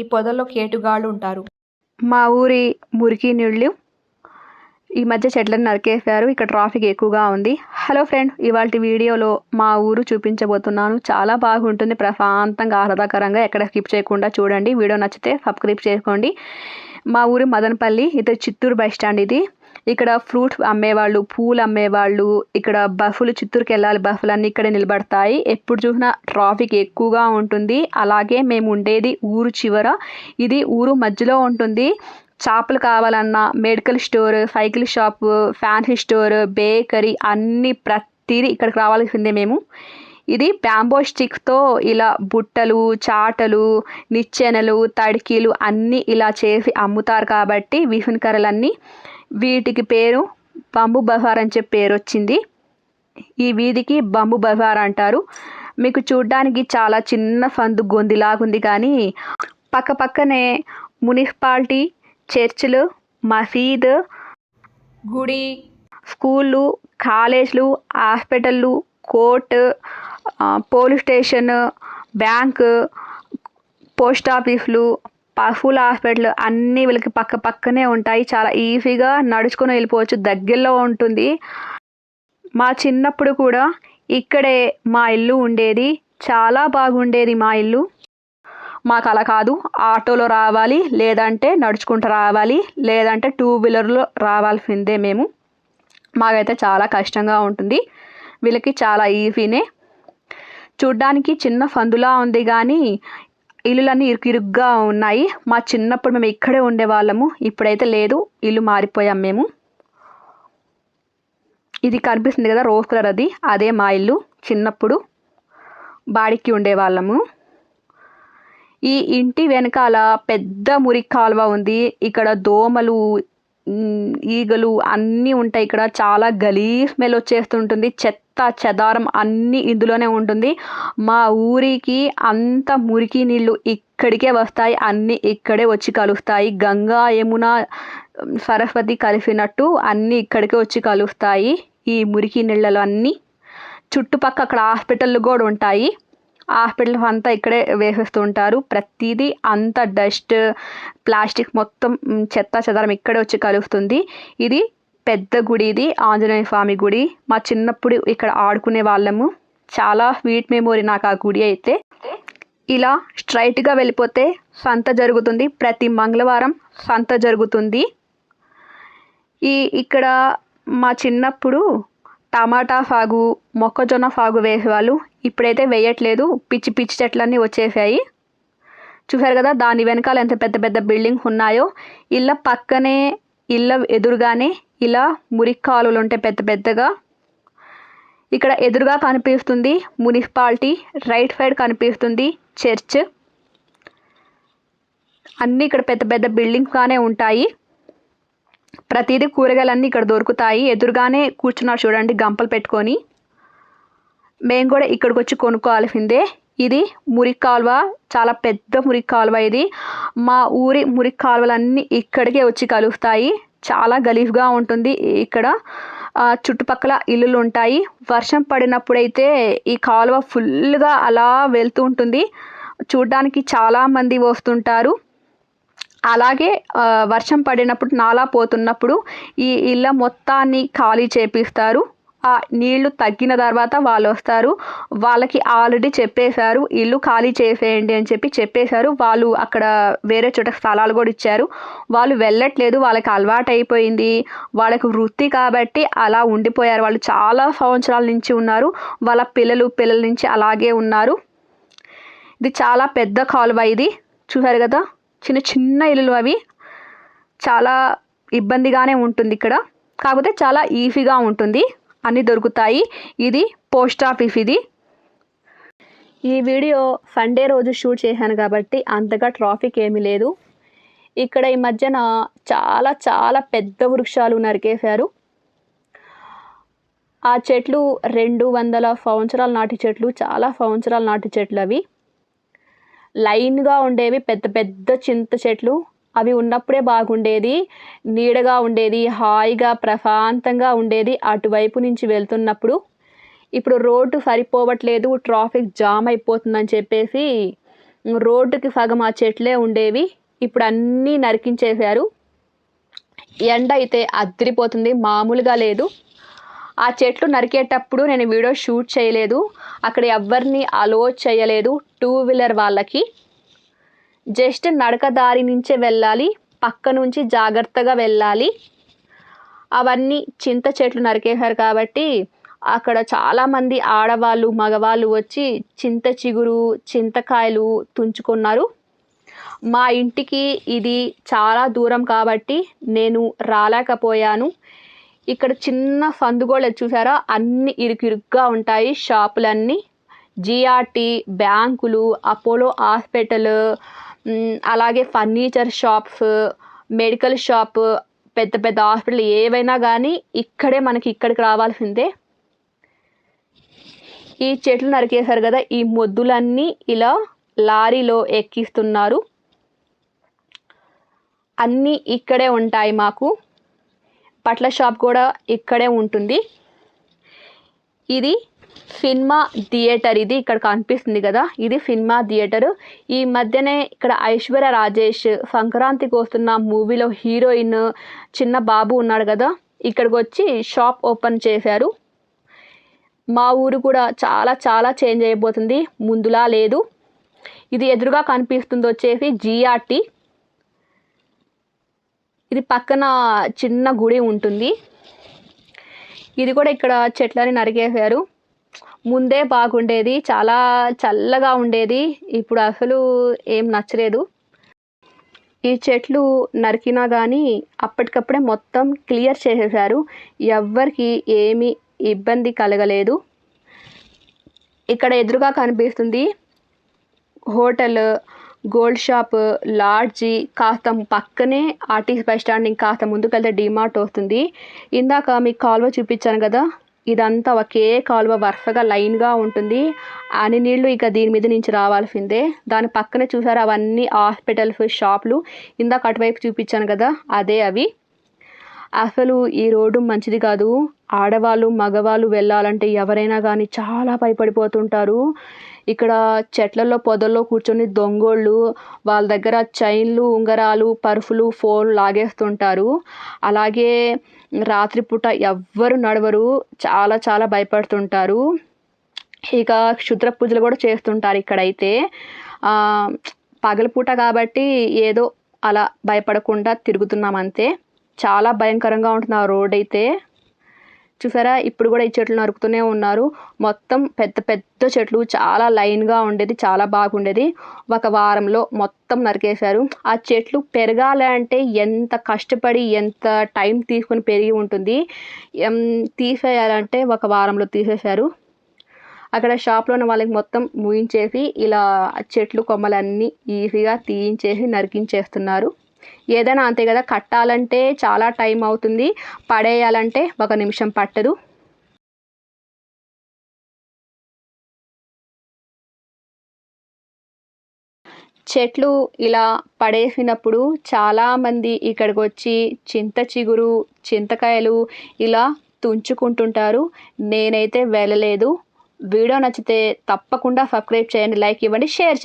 ఈ పొదల్లో కేటుగాళ్ళు ఉంటారు. మా ఊరి మురికి నీళ్ళు ఈ మధ్య చెట్లను నరికేశారు. ఇక్కడ ట్రాఫిక్ ఎక్కువగా ఉంది. హలో ఫ్రెండ్ ఇవాళ వీడియోలో మా ఊరు చూపించబోతున్నాను. చాలా బాగుంటుంది. ప్రశాంతంగా ఆహ్లాదకరంగా ఎక్కడ స్కిప్ చేయకుండా చూడండి. వీడియో నచ్చితే సబ్స్క్రైబ్ చేసుకోండి. మా ఊరు మదనపల్లి ఇది చిత్తూరు బస్ స్టాండ్ ఇది. ఇక్కడ ఫ్రూట్స్ అమ్మేవాళ్ళు పూలు అమ్మేవాళ్ళు ఇక్కడ బఫులు చిత్తూరుకి వెళ్ళాలి బస్సులు అన్నీ ఇక్కడే నిలబడతాయి. ఎప్పుడు చూసినా ట్రాఫిక్ ఎక్కువగా ఉంటుంది. అలాగే మేము ఉండేది ఊరు చివర. ఇది ఊరు మధ్యలో ఉంటుంది. చేపలు కావాలన్నా medical store cycle shop fancy store bakery అన్ని ప్రతిదీ ఇక్కడికి రావాల్సిందే మేము. ఇది బ్యాంబో స్టిక్స్తో ఇలా బుట్టలు చాటలు నిచ్చెనలు తడికీలు అన్నీ ఇలా చేసి అమ్ముతారు కాబట్టి విసున్ కర్రలన్నీ వీటికి పేరు బంబు బజార్ అని చెప్పి పేరు వచ్చింది. ఈ వీధికి బంబు బజార్ అంటారు. మీకు చూడ్డానికి చాలా చిన్న సందు గొందిలాగుంది కానీ పక్క పక్కనే మున్సిపాలిటీ చర్చిలు మసీద్ గుడి స్కూళ్ళు కాలేజీలు హాస్పిటళ్ళు court police station bank post ఆఫీసులు పశువుల హాస్పిటల్ అన్నీ వీళ్ళకి పక్క పక్కనే ఉంటాయి. చాలా ఈజీగా నడుచుకొని వెళ్ళిపోవచ్చు. దగ్గరలో ఉంటుంది. మా చిన్నప్పుడు కూడా ఇక్కడే మా ఇల్లు ఉండేది. చాలా బాగుండేది మా ఇల్లు. మాకు అలా కాదు. ఆటోలో రావాలి లేదంటే నడుచుకుంటూ రావాలి లేదంటే టూ వీలర్లో రావాల్సిందే మేము. మాకైతే చాలా కష్టంగా ఉంటుంది. వీళ్ళకి చాలా ఈజీనే. చూడ్డానికి చిన్న సందులా ఉంది కానీ ఇల్లులన్నీ ఇరుకు ఇరుగ్గా ఉన్నాయి. మా చిన్నప్పుడు మేము ఇక్కడే ఉండేవాళ్ళము. ఇప్పుడైతే లేదు. ఇల్లు మారిపోయాం మేము. ఇది కనిపిస్తుంది కదా రోజ్ కలర్ అది. అదే మా ఇల్లు. చిన్నప్పుడు బాడికి ఉండేవాళ్ళము. ఈ ఇంటి వెనకాల పెద్ద మురికి కాలువ ఉంది. ఇక్కడ దోమలు ఈగలు అన్నీ ఉంటాయి. ఇక్కడ చాలా గలీ స్మెల్ వచ్చేస్తుంటుంది. చెత్త చెదారం అన్నీ ఇందులోనే ఉంటుంది. మా ఊరికి అంత మురికి నీళ్ళు ఇక్కడికే వస్తాయి. అన్నీ ఇక్కడే వచ్చి కలుస్తాయి. గంగా యమున సరస్వతి కలిసినట్టు అన్నీ ఇక్కడికే వచ్చి కలుస్తాయి. ఈ మురికి నీళ్ళలో అన్నీ. చుట్టుపక్క అక్కడ హాస్పిటళ్ళు కూడా ఉంటాయి. హాస్పిటల్ అంతా ఇక్కడే వేసేస్తూ ఉంటారు. ప్రతిదీ అంత డస్ట్ ప్లాస్టిక్ మొత్తం చెత్త చెదారం ఇక్కడే వచ్చి కలుస్తుంది. ఇది పెద్ద గుడి ఇది ఆంజనేయ స్వామి గుడి. మా చిన్నప్పుడు ఇక్కడ ఆడుకునే వాళ్ళము. చాలా స్వీట్ మెమొరీ నాకు ఆ గుడి అయితే. ఇలా స్ట్రైట్గా వెళ్ళిపోతే సంత జరుగుతుంది. ప్రతి మంగళవారం సంత జరుగుతుంది. ఈ ఇక్కడ మా చిన్నప్పుడు టమాటా సాగు మొక్కజొన్న సాగు వేసేవాళ్ళు. ఇప్పుడైతే వేయట్లేదు. పిచ్చి పిచ్చి చెట్లన్నీ వచ్చేసాయి. చూసారు కదా దాని వెనకాల ఎంత పెద్ద పెద్ద బిల్డింగ్స్ ఉన్నాయో. ఇలా పక్కనే ఇళ్ళ ఎదురుగానే ఇలా మురికి కాలువలు ఉంటాయి పెద్ద పెద్దగా. ఇక్కడ ఎదురుగా కనిపిస్తుంది మున్సిపాలిటీ రైట్ సైడ్ కనిపిస్తుంది చర్చ్. అన్నీ ఇక్కడ పెద్ద పెద్ద బిల్డింగ్స్గానే ఉంటాయి. ప్రతిదీ కూరగాయలన్నీ ఇక్కడ దొరుకుతాయి. ఎదురుగానే కూర్చున్నారు చూడండి గంపలు పెట్టుకొని. మేము కూడా ఇక్కడికి వచ్చి కొనుక్కోవాల్సిందే. ఇది మురికి కాలువ చాలా పెద్ద మురికి కాలువ ఇది. మా ఊరి మురికి కాలువలన్నీ ఇక్కడికే వచ్చి కలుస్తాయి. చాలా గలీఫ్గా ఉంటుంది ఇక్కడ. చుట్టుపక్కల ఇల్లులు ఉంటాయి వర్షం పడినప్పుడైతే ఈ కాలువ ఫుల్గా అలా వెళ్తూ ఉంటుంది. చూడ్డానికి చాలామంది వస్తుంటారు. అలాగే వర్షం పడినప్పుడు నాలా పోతున్నప్పుడు ఈ ఇళ్ళ మొత్తాన్ని ఖాళీ చేపిస్తారు. నీళ్ళు తగ్గిన తర్వాత వాళ్ళు వస్తారు. వాళ్ళకి ఆల్రెడీ చెప్పేశారు ఇల్లు ఖాళీ చేసేయండి అని చెప్పి చెప్పేశారు. వాళ్ళు అక్కడ వేరే చోట స్థలాలు కూడా ఇచ్చారు. వాళ్ళు వెళ్ళట్లేదు వాళ్ళకి అలవాటు అయిపోయింది వాళ్ళకి వృత్తి కాబట్టి అలా ఉండిపోయారు. వాళ్ళు చాలా సంవత్సరాల నుంచి ఉన్నారు. వాళ్ళ పిల్లలు పిల్లల నుంచి అలాగే ఉన్నారు. ఇది చాలా పెద్ద కాలువ ఇది. చూసారు కదా? చిన్న చిన్న ఇల్లులు అవి. చాలా ఇబ్బందిగానే ఉంటుంది ఇక్కడ. కాకపోతే చాలా ఈజీగా ఉంటుంది. అన్నీ దొరుకుతాయి. ఇది పోస్ట్ ఆఫీస్ ఇది. ఈ వీడియో సండే రోజు షూట్ చేశాను కాబట్టి అంతగా ట్రాఫిక్ ఏమీ లేదు. ఇక్కడ ఈ మధ్యన చాలా చాలా పెద్ద వృక్షాలు నరికేశారు. ఆ చెట్లు రెండు వందల సంవత్సరాల నాటి చెట్లు చాలా సంవత్సరాల నాటి చెట్లు అవి. లైన్గా ఉండేవి పెద్ద పెద్ద చింత చెట్లు. అవి ఉన్నప్పుడే బాగుండేది నీడగా ఉండేది హాయిగా ప్రశాంతంగా ఉండేది అటువైపు నుంచి వెళ్తున్నప్పుడు. ఇప్పుడు రోడ్డు సరిపోవట్లేదు ట్రాఫిక్ జామ్ అయిపోతుందని చెప్పేసి రోడ్డుకి సగం ఆ చెట్లే ఉండేవి. ఇప్పుడు అన్నీ నరికించేశారు. ఎండ అయితే అద్దరిపోతుంది మామూలుగా లేదు. ఆ చెట్లు నరికేటప్పుడు నేను వీడియో షూట్ చేయలేదు. అక్కడ ఎవరిని అలో చేయలేదు టూ వీలర్ వాళ్ళకి. జస్ట్ నడక దారి నుంచే వెళ్ళాలి పక్క నుంచి జాగ్రత్తగా వెళ్ళాలి. అవన్నీ చింత చెట్లు నరికేశారు కాబట్టి అక్కడ చాలామంది ఆడవాళ్ళు మగవాళ్ళు వచ్చి చింత చిగురు చింతకాయలు తుంచుకున్నారు. మా ఇంటికి ఇది చాలా దూరం కాబట్టి నేను రాలేకపోయాను. ఇక్కడ చిన్న సందుగోళ చూసారా? అన్ని ఇరుకిరుగ్గా ఉంటాయి షాపులన్నీ. జిఆర్టీ బ్యాంకులు అపోలో హాస్పిటల్ అలాగే ఫర్నిచర్ షాప్స్ మెడికల్ షాప్ పెద్ద పెద్ద హాస్పిటల్ ఏవైనా కానీ ఇక్కడే మనకి ఇక్కడికి రావాల్సిందే. ఈ చెట్లు నరికేశారు కదా ఈ మొద్దులన్నీ ఇలా లారీలో ఎక్కిస్తున్నారు. అన్నీ ఇక్కడే ఉంటాయి మాకు. బట్టల షాప్ కూడా ఇక్కడే ఉంటుంది. ఇది సినిమా థియేటర్ ఇది ఇక్కడ కనిపిస్తుంది కదా. ఇది సినిమా థియేటర్. ఈ మధ్యనే ఇక్కడ ఐశ్వర్య రాజేష్ సంక్రాంతికి వస్తున్న మూవీలో హీరోయిన్ చిన్న బాబు ఉన్నాడు కదా. ఇక్కడికి వచ్చి షాప్ ఓపెన్ చేశారు. మా ఊరు కూడా చాలా చాలా చేంజ్ అయిపోతుంది. ముందులా లేదు. ఇది ఎదురుగా కనిపిస్తుంది వచ్చేసి జిఆర్టీ ఇది పక్కన చిన్న గుడి ఉంటుంది. ఇది కూడా ఇక్కడ చెట్లని నరికేశారు. ముందే బాగుండేది చాలా చల్లగా ఉండేది. ఇప్పుడు అసలు ఏం నచ్చలేదు. ఈ చెట్లు నరికినా కానీ అప్పటికప్పుడే మొత్తం క్లియర్ చేసేసారు ఎవ్వరికి ఏమీ ఇబ్బంది కలగలేదు. ఇక్కడ ఎదురుగా కనిపిస్తుంది హోటల్ గోల్డ్ షాప్ లాడ్జి కాస్త పక్కనే ఆర్టీసీ బస్ స్టాండ్ ఇంకా కాస్త ముందుకెళ్తే డిమార్ట్ వస్తుంది. ఇందాక మీకు కాల్వ చూపించాను కదా ఇదంతా ఒకే కాలువ వరుసగా లైన్గా ఉంటుంది. అని నీళ్ళు ఇక దీని మీద నుంచి రావాల్సిందే. దాని పక్కనే చూసారు అవన్నీ హాస్పిటల్స్ షాపులు. ఇందాక అటువైపు చూపించాను కదా అదే అవి. అసలు ఈ రోడ్డు మంచిది కాదు. ఆడవాళ్ళు మగవాళ్ళు వెళ్ళాలంటే ఎవరైనా కానీ చాలా భయపడిపోతుంటారు. ఇక్కడ చెట్లలో పొదల్లో కూర్చొని దొంగోళ్ళు వాళ్ళ దగ్గర చైన్లు ఉంగరాలు పర్ఫులు ఫోన్ లాగేస్తుంటారు. అలాగే రాత్రిపూట ఎవ్వరు నడవరు. చాలా చాలా భయపడుతుంటారు. ఇక క్షుద్ర పూజలు కూడా చేస్తుంటారు ఇక్కడైతే. పగలపూట కాబట్టి ఏదో అలా భయపడకుండా తిరుగుతున్నాం అంతే. చాలా భయంకరంగా ఉంటుంది ఆ రోడ్ అయితే. చూసారా? ఇప్పుడు కూడా ఈ చెట్లు నరుకుతూనే ఉన్నారు. మొత్తం పెద్ద పెద్ద చెట్లు చాలా లైన్గా ఉండేది చాలా బాగుండేది. ఒక వారంలో మొత్తం నరికేశారు. ఆ చెట్లు పెరగాలంటే ఎంత కష్టపడి ఎంత టైం తీసుకొని పెరిగి ఉంటుంది ఎం, తీసేయాలంటే ఒక వారంలో తీసేశారు. అక్కడ షాప్లో ఉన్న వాళ్ళకి మొత్తం ముయించేసి ఇలా చెట్లు కొమ్మలన్నీ ఈజీగా తీయించేసి నరికించేస్తున్నారు. ఏదైనా అంతే కదా కట్టాలంటే చాలా టైం అవుతుంది పడేయాలంటే ఒక నిమిషం పట్టదు. చెట్లు ఇలా పడేసినప్పుడు చాలామంది ఇక్కడికి వచ్చి చింత చిగురు చింతకాయలు ఇలా తుంచుకుంటుంటారు. నేనైతే వెళ్ళలేదు. వీడియో నచ్చితే తప్పకుండా సబ్స్క్రైబ్ చేయండి లైక్ ఇవ్వండి షేర్ చేయండి.